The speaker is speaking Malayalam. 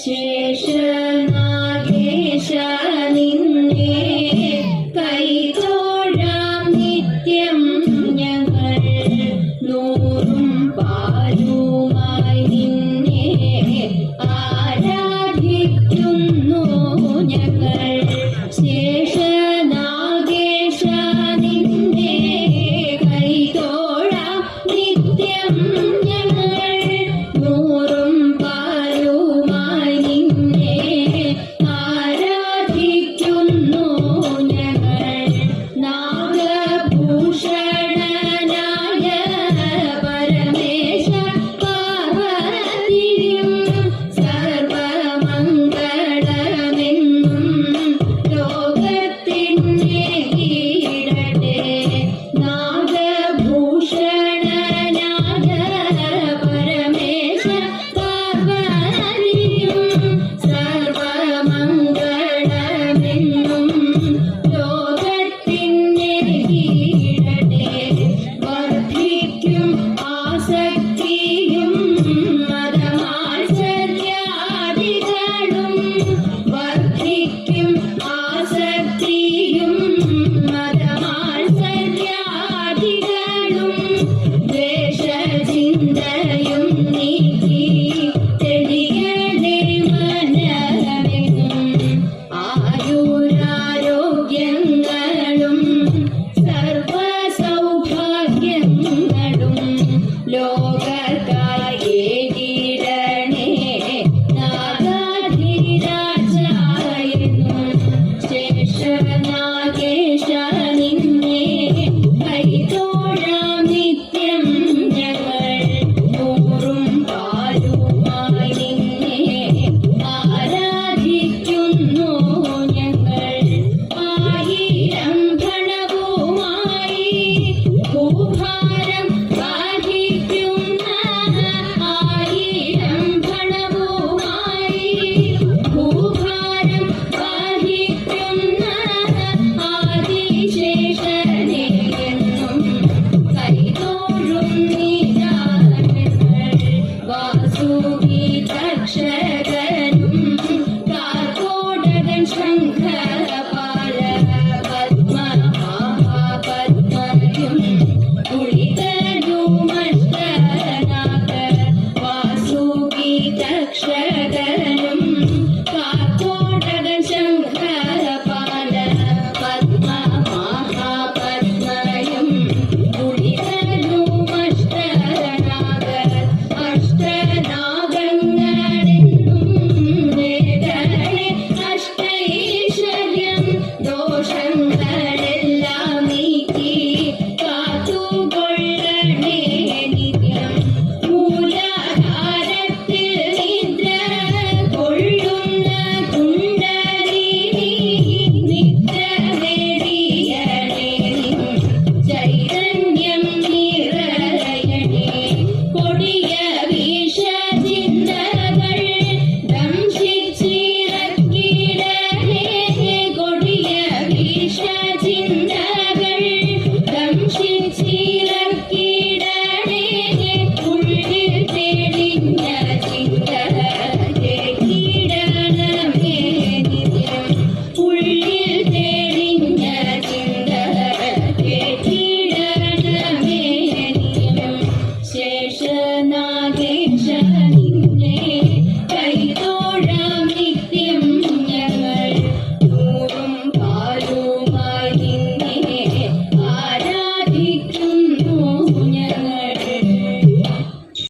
ശേഷനാഗേശ നിന്നെ കൈതോഴാം നിത്യം ഞങ്ങൾ നൂറും പാലുമായി നിന്നെ Oh, Hashem.